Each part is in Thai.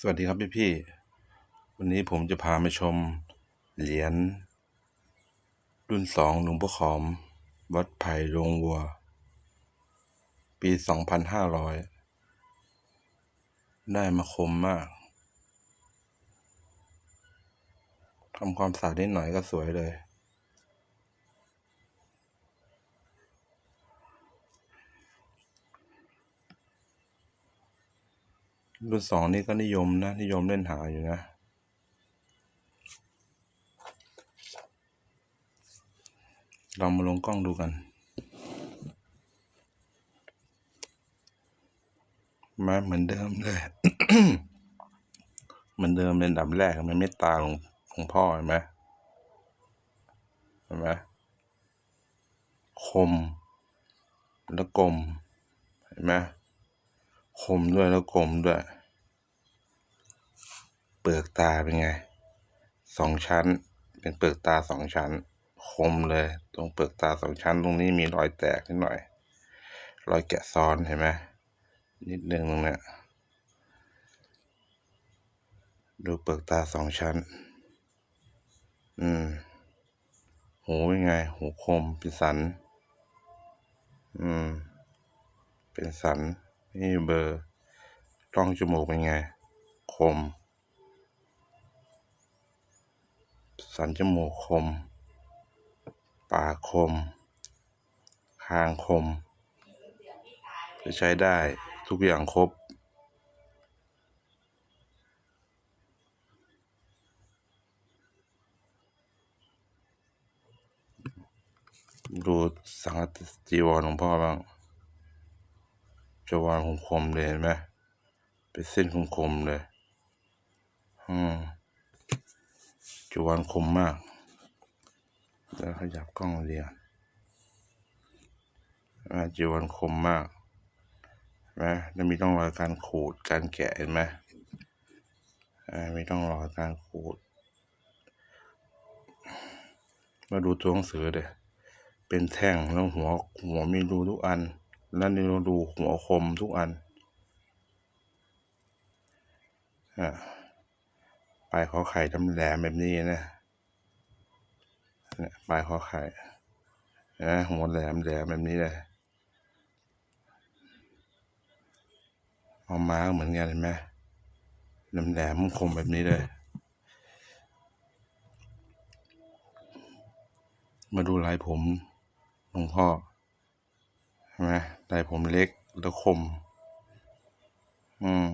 สวัสดีครับพี่พี่วันนี้ผมจะพามาชม เหรียญรุ่นสองหลวงพ่อขอม วัดไผ่โรงวัว ปีสองพันห้าร้อยได้มาคมมากทำความสะอาดนิดหน่อยก็สวยเลย รุ่นสองนี่ก็นิยมนะ นิยมเล่นหาอยู่นะ เรามาลงกล้องดูกัน มาเหมือนเดิมเลยเหมือนเดิมเป็นดับแรกมันเมตตาหลวงหลวงพ่อเห็นไหมเห็นไหมคม แล้วกลมเห็นไหมคมด้วยแล้วกลมด้วย เปลือกตาเป็นไงสองชั้น เป็นเปลือกตาสองชั้น คมเลย ตรงเปลือกตาสองชั้น ตรงนี้มีรอยแตกนิดหน่อย รอยแกะซ้อนเห็นไหมนิดนึงตรงเนี้ยดูเปลือกตาสองชั้น อืม หูเป็นไง หูคมเป็นสัน อืม เป็นสัน นี่เบอร์ร่องจมูกเป็นไง คม สันจมูกคม ปากคม คางคม จะใช้ได้ทุกอย่างครบ ดูสังฆจีวรหลวงพ่อบ้างจีวรคมๆเลยเห็นไหมเป็นเส้นคมๆเลย อืม วรคมมาก แล้วขยับกล้องเรียนอาจีวรคมมากนไหมแล้วมีต้องรอยการขูดการแกะเห็นไหมอ่ามีต้องรอการขูด มาดูตัวหนังสือเด้เป็นแท่งแล้วหัวหัวมีรูทุกอัน แล้วนี่เราดูหัวคมทุกอัน อ่า ปลายขอไข่ทำแหลมแบบนี้นะเนี่ยปลายขอไข่นะหัวแหลมแหลมแบบนี้เลยเอามาเหมือนกันเห็นไหมแหลมแหลมคมแบบนี้เลย มาดูลายผมหลวงพ่อเห็นไหมลายผมเล็กแล้วคม อืม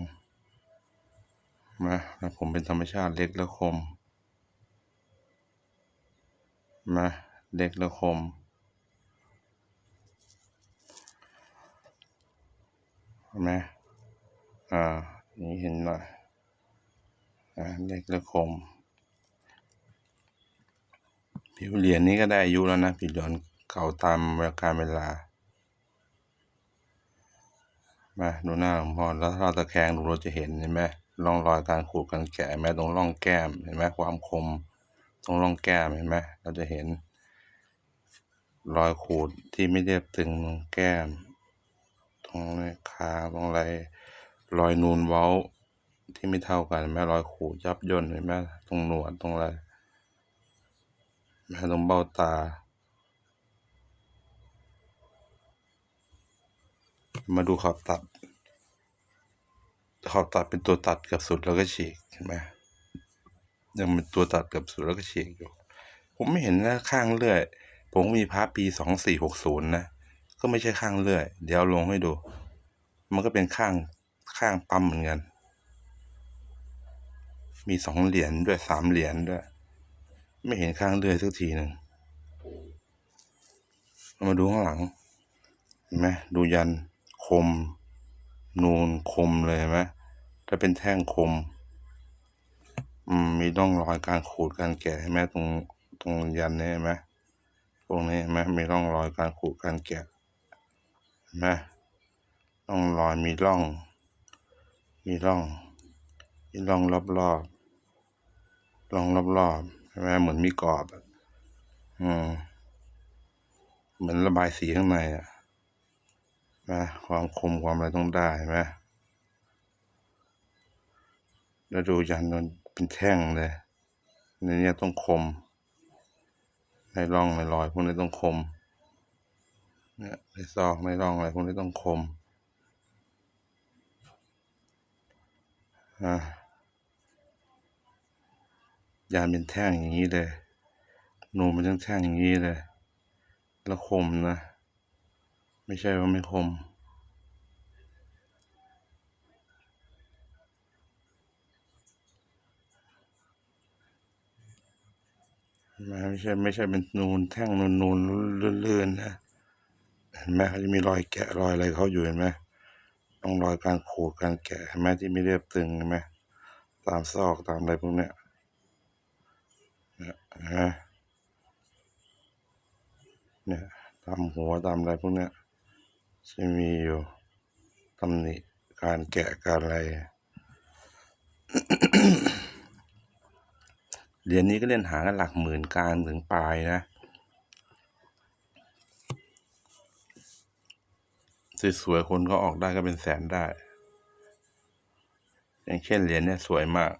มาผมเป็นธรรมชาติเล็กแล้วคมมาเล็กแล้วคมเห็นไหมอ่า นี่เห็นหน่อยอ่าเล็กแล้วคม ผิวเหรียญนี้ก็ได้อายุแล้วนะ ผิวเหรียญเก่าตามการเวลา มาดูหน้าหลวงพ่อแล้วถ้าเราตะแคงดูเราจะเห็นเห็นไหม ร่องรอยการขูดการแกะเห็นไหมตรงร่องแก้มเห็นไหมความคม ตรงร่องแก้มเห็นไหมเราจะเห็น รอยขูดที่ไม่เรียบตึงตรงแก้ม ตรงนี้ขาตรงอะไรรอยนูนเว้าที่ไม่เท่ากันเห็นไหมรอยขูดยับย่นเห็นไหมตรงหนวดตรงอะไรแม่ตรงเบ้าตา มาดูขอบตัด ขอบตัดเป็นตัวตัดกับสุดแล้วก็ฉีกเห็นไหมยังเป็นตัวตัดกับสุดแล้วก็ฉีกอยู่ ผมไม่เห็นนะข้างเลื่อย ผมมีพระปีสองสี่หกศูนย์นะก็ไม่ใช่ข้างเลื่อย เดี๋ยวลงให้ดู มันก็เป็นข้างข้างปั๊มเหมือนกัน มีสองเหรียญด้วยสามเหรียญด้วย ไม่เห็นข้างเลื่อยสักทีหนึ่งมาดูข้างหลังเห็นไหมดูยันคม นูนคมเลยเห็นไหม ถ้าเป็นแท่งคม อืม มีร่องรอยการขูดการแกะเห็นไหมตรงตรงยันนี่เห็นไหมตรงนี้เห็นไหมมีร่องรอยการขูดการแกะเห็นไหมร่องรอยมีร่อง มีร่องมีร่องรอบรอบๆร่องรอบรอบๆเห็นไหมเหมือนมีกรอบอืมเหมือนระบายสีข้างในอะนะความคมความอะไรต้องได้เห็นไหม แล้วดูยันมันเป็นแท่งเลยในนี้ต้องคม ในร่องในรอยพวกนี้ต้องคม เนี่ยในซอกในร่องอะไรพวกนี้ต้องคมอะยานเป็นแท่งอย่างนี้เลยนูนมันต้งแท่งอย่างนี้เลย แล้วคมนะ ไม่ใช่ว่าไม่คม ไม่ใช่ไม่ใช่เป็นนูนแท่งนูนนูนเลื่อนๆนะเห็นไหมเขาจะมีรอยแกะรอยอะไรเขาอยู่เห็นไหมต้องรอยการขูดการแกะเห็นไหมที่ไม่เรียบตึงเห็นไหมตามซอกตามอะไรพวกเนี้ยเนี่ยนะเนี่ยตามหัวตามอะไรพวกเนี้ยจะมีอยู่ตำหนิการแกะการอะไร เหรียญนี้ก็เล่นหากันหลักหมื่นกลางถึงปลายนะ สวยๆคนก็ออกได้ก็เป็นแสนได้ อย่างเช่นเหรียญเนี่ยสวยมาก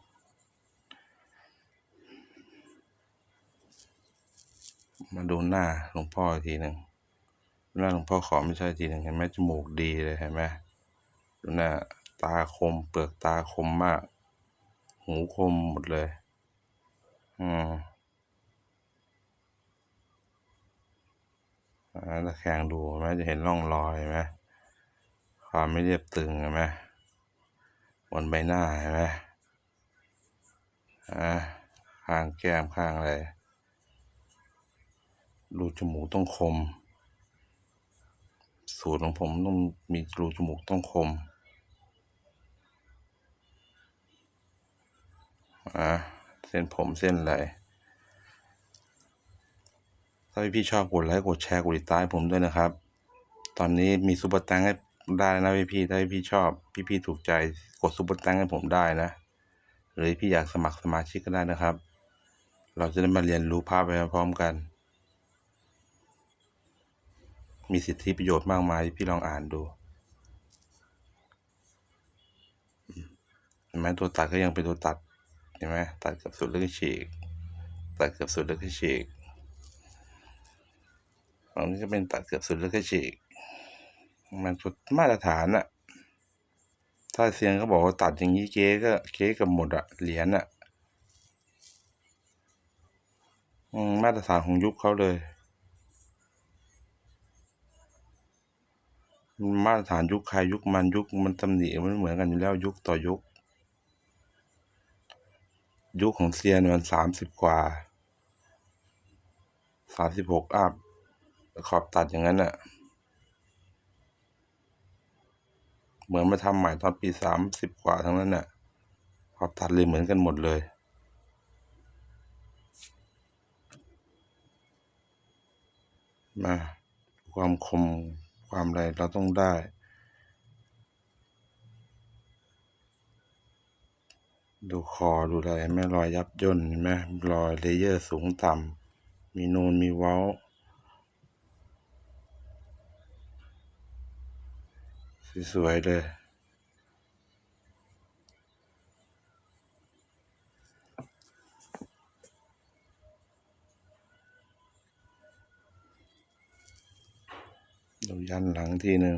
มาดูหน้าหลวงพ่อทีหนึ่งหน้าหลวงพ่อขอไม่ใช่ทีหนึ่งเห็นไหมจมูกดีเลยเห็นไหมดูหน้าตาคมเปลือกตาคมมาก หูคมหมดเลย อืมอ่าตะแคงดูไหมจะเห็นร่องรอยไหมความไม่เรียบตึงไหมบนใบหน้าเห็นไหมอ่าข้างแก้มข้างอะไรรูจมูกต้องคม สูตรของผมต้องมีรูจมูกต้องคมอ่า ส้นผมเส้นอะไรถ้าพี่ชอบกดไลค์กดแชร์กดติดตามผมด้วยนะครับ ตอนนี้มีซุปเปอร์แตงให้ได้นะพี่ๆถ้าพี่ชอบพี่ๆถูกใจกดซุปเปอร์แตงให้ผมได้นะ หรือพี่อยากสมัครสมาชิกก็ได้นะครับ เราจะได้มาเรียนรู้ภาพไปพร้อมกัน มีสิทธิประโยชน์มากมายพี่ลองอ่านดูเห็นไหมตัวตัดก็ยังเป็นตัวตัด เห็นไหมตัดเกับสุดแล้วก็ฉีก ตัดเกับสุดแล้วก็ฉีกฝั่งนี้ก็เป็นตัดเกือบสุดแล้วก็ฉีก มันสุดมาตรฐานอะถ้าเซียนเขาบอกว่าตัดอย่างนี้เก๊ก็เก๊กับหมดอะเหรียญอะมาตรฐานของยุคเขาเลย มาตรฐานยุคใครยุคมันยุคมันตำหนิมันเหมือนกันอยู่แล้วยุคต่อยุค ยุคของเซียนมันสามสิบกว่าสามสิบหกอัพขอบตัดอย่างนั้นน่ะ เหมือนมาทำใหม่ตอนปีสามสิบกว่าทั้งนั้นน่ะ ขอบตัดเลยเหมือนกันหมดเลยมาความคมความอะไรเราต้องได้ ดูคอดูอะไรแม่รอยยับย่นเห็นไหมรอยเลเยอร์สูงต่ำมีนูนมีเว้า สวยๆเลยดูยันหลังทีหนึ่ง